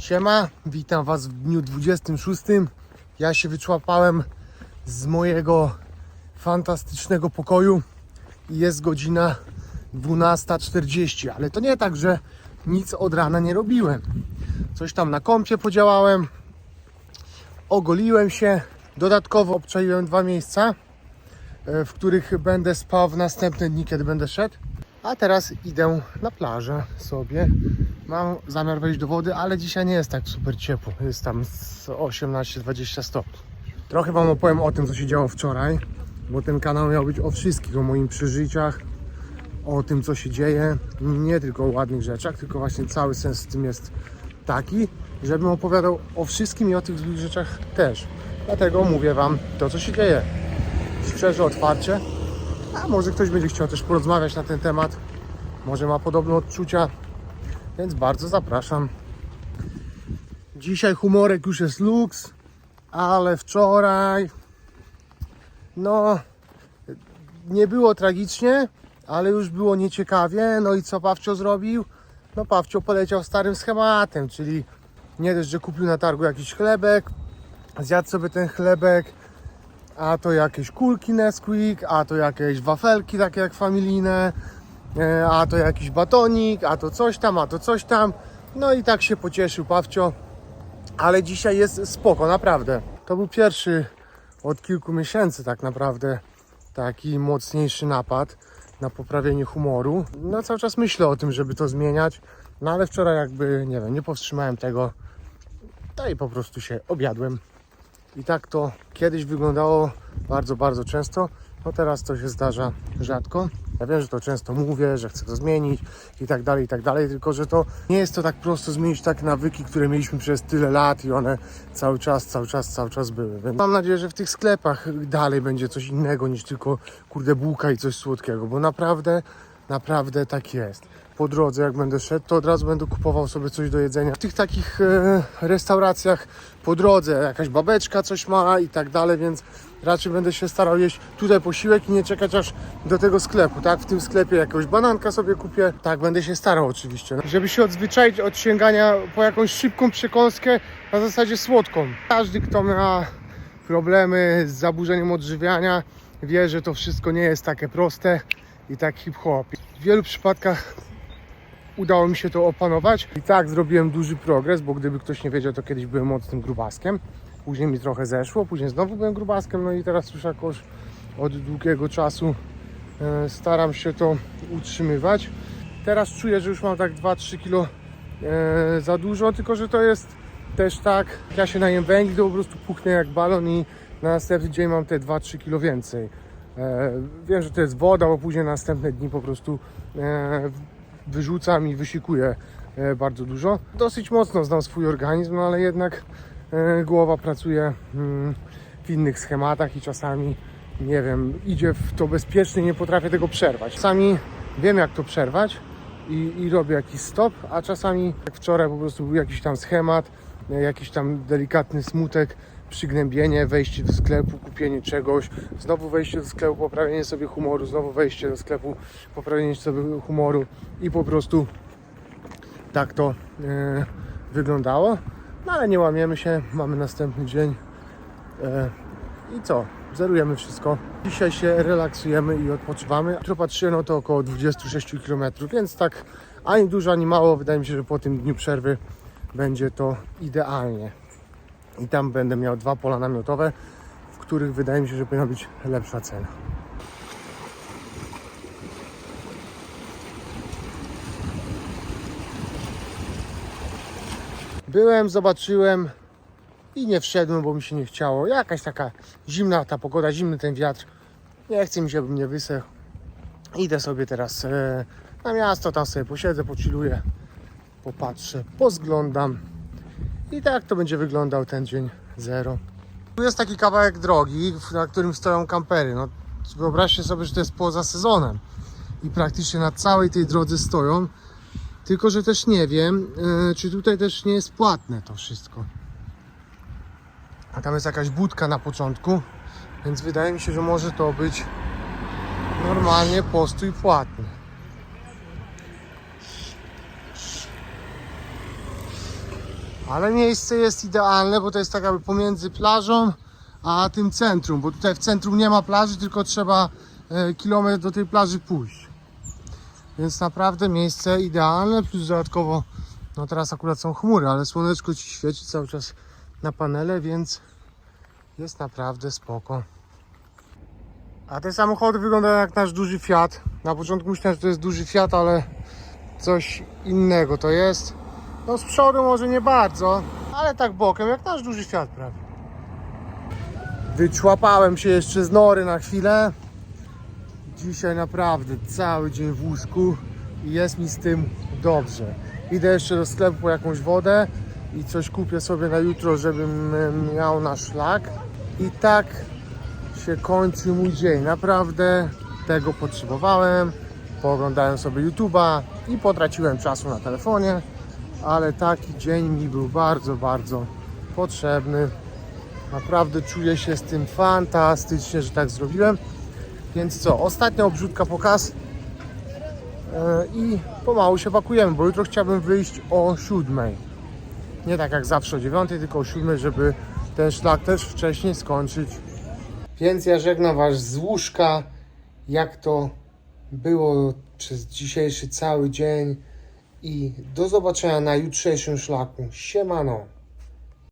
Siema, witam Was w dniu 26. Ja się wyczłapałem z mojego fantastycznego pokoju i jest godzina 12.40, ale to nie tak, że nic od rana nie robiłem. Coś tam na kąpie podziałałem, ogoliłem się, dodatkowo obczaiłem dwa miejsca, e, w których będę spał w następne dni, kiedy będę szedł. A teraz idę na plażę sobie. Mam zamiar wejść do wody, ale dzisiaj nie jest tak super ciepło. Jest tam z 18-20 stopni. Trochę Wam opowiem o tym, co się działo wczoraj, bo ten kanał miał być o wszystkich, o moich przeżyciach, o tym, co się dzieje. Nie tylko o ładnych rzeczach, tylko właśnie cały sens w tym jest taki, żebym opowiadał o wszystkim i o tych złych rzeczach też. Dlatego mówię Wam to, co się dzieje. Szczerze, otwarcie. A może ktoś będzie chciał też porozmawiać na ten temat. Może ma podobne odczucia, więc bardzo zapraszam. Dzisiaj humorek już jest luks, ale wczoraj no nie było tragicznie, ale już było nieciekawie. No i co Pawcio zrobił? No Pawcio poleciał starym schematem, czyli nie dość, że kupił na targu jakiś chlebek, zjadł sobie ten chlebek, a to jakieś kulki Nesquik, a to jakieś wafelki takie jak familijne, a to jakiś batonik, a to coś tam, a to coś tam. No i tak się pocieszył Pawcio, ale dzisiaj jest spoko, naprawdę. To był pierwszy od kilku miesięcy tak naprawdę taki mocniejszy napad na poprawienie humoru. No cały czas myślę o tym, żeby to zmieniać, no ale wczoraj jakby, nie wiem, nie powstrzymałem tego, to i po prostu się objadłem. I tak to kiedyś wyglądało bardzo, bardzo często. No teraz to się zdarza rzadko. Ja wiem, że to często mówię, że chcę to zmienić i tak dalej, i tak dalej, tylko że to nie jest to tak prosto zmienić takie nawyki, które mieliśmy przez tyle lat i one cały czas, cały czas, cały czas były. Więc mam nadzieję, że w tych sklepach dalej będzie coś innego niż tylko kurde bułka i coś słodkiego, bo naprawdę, naprawdę tak jest. Po drodze, jak będę szedł, to od razu będę kupował sobie coś do jedzenia. W tych takich e, restauracjach po drodze jakaś babeczka coś ma i tak dalej, więc raczej będę się starał jeść tutaj posiłek i nie czekać aż do tego sklepu, tak? W tym sklepie jakąś bananka sobie kupię. Tak, będę się starał oczywiście, no. żeby się odzwyczaić od sięgania po jakąś szybką przekąskę na zasadzie słodką. Każdy, kto ma problemy z zaburzeniem odżywiania, wie, że to wszystko nie jest takie proste i tak hip-hop. W wielu przypadkach udało mi się to opanować. I tak zrobiłem duży progres, bo gdyby ktoś nie wiedział, to kiedyś byłem mocnym grubaskiem. Później mi trochę zeszło, później znowu byłem grubaskiem, no i teraz już jakoś od długiego czasu e, staram się to utrzymywać. Teraz czuję, że już mam tak 2-3 kilo e, za dużo, tylko że to jest też tak, ja się najem węgli, to po prostu puchnę jak balon i na następny dzień mam te 2-3 kilo więcej. E, wiem, że to jest woda, bo później na następne dni po prostu e, wyrzucam i wysikuję e, bardzo dużo. Dosyć mocno znam swój organizm, no ale jednak głowa pracuje mm, w innych schematach i czasami, nie wiem, idzie w to bezpiecznie, nie potrafię tego przerwać. Czasami wiem jak to przerwać i, i robię jakiś stop, a czasami jak wczoraj po prostu był jakiś tam schemat, jakiś tam delikatny smutek, przygnębienie, wejście do sklepu, kupienie czegoś, znowu wejście do sklepu, poprawienie sobie humoru, znowu wejście do sklepu, poprawienie sobie humoru i po prostu tak to e, wyglądało. No ale nie łamiemy się, mamy następny dzień e, i co? Zerujemy wszystko. Dzisiaj się relaksujemy i odpoczywamy. Jutro patrzyłem, no to około 26 km, więc tak ani dużo, ani mało. Wydaje mi się, że po tym dniu przerwy będzie to idealnie i tam będę miał dwa pola namiotowe, w których wydaje mi się, że powinna być lepsza cena. Byłem, zobaczyłem i nie wszedłem, bo mi się nie chciało. Jakaś taka zimna ta pogoda, zimny ten wiatr. Nie chce mi się, bym nie wysechł. Idę sobie teraz e, na miasto, tam sobie posiedzę, pociluję, popatrzę, pozglądam. I tak to będzie wyglądał ten dzień zero. Tu jest taki kawałek drogi, na którym stoją kampery. No, wyobraźcie sobie, że to jest poza sezonem. I praktycznie na całej tej drodze stoją. Tylko, że też nie wiem, e, czy tutaj też nie jest płatne to wszystko. A tam jest jakaś budka na początku, więc wydaje mi się, że może to być normalnie postój płatny. Ale miejsce jest idealne, bo to jest tak jakby pomiędzy plażą a tym centrum, bo tutaj w centrum nie ma plaży, tylko trzeba e, kilometr do tej plaży pójść. Więc naprawdę miejsce idealne, plus dodatkowo, no teraz akurat są chmury, ale słoneczko ci świeci cały czas na panele, więc jest naprawdę spoko. A te samochody wyglądają jak nasz duży Fiat. Na początku myślałem, że to jest duży Fiat, ale coś innego to jest. No z przodu może nie bardzo, ale tak bokiem, jak nasz duży Fiat prawie. Wyczłapałem się jeszcze z nory na chwilę. Dzisiaj naprawdę cały dzień w łóżku i jest mi z tym dobrze. Idę jeszcze do sklepu po jakąś wodę i coś kupię sobie na jutro, żebym miał na szlak. I tak się kończy mój dzień. Naprawdę tego potrzebowałem. Pooglądałem sobie YouTube'a i potraciłem czasu na telefonie, ale taki dzień mi był bardzo, bardzo potrzebny. Naprawdę czuję się z tym fantastycznie, że tak zrobiłem. Więc co, ostatnia obrzutka pokaz E, i pomału się pakujemy, bo jutro chciałbym wyjść o siódmej. Nie tak jak zawsze o dziewiątej, tylko o siódmej, żeby ten szlak też wcześniej skończyć. Więc ja żegnam Was z łóżka, jak to było przez dzisiejszy cały dzień i do zobaczenia na jutrzejszym szlaku. Siemano!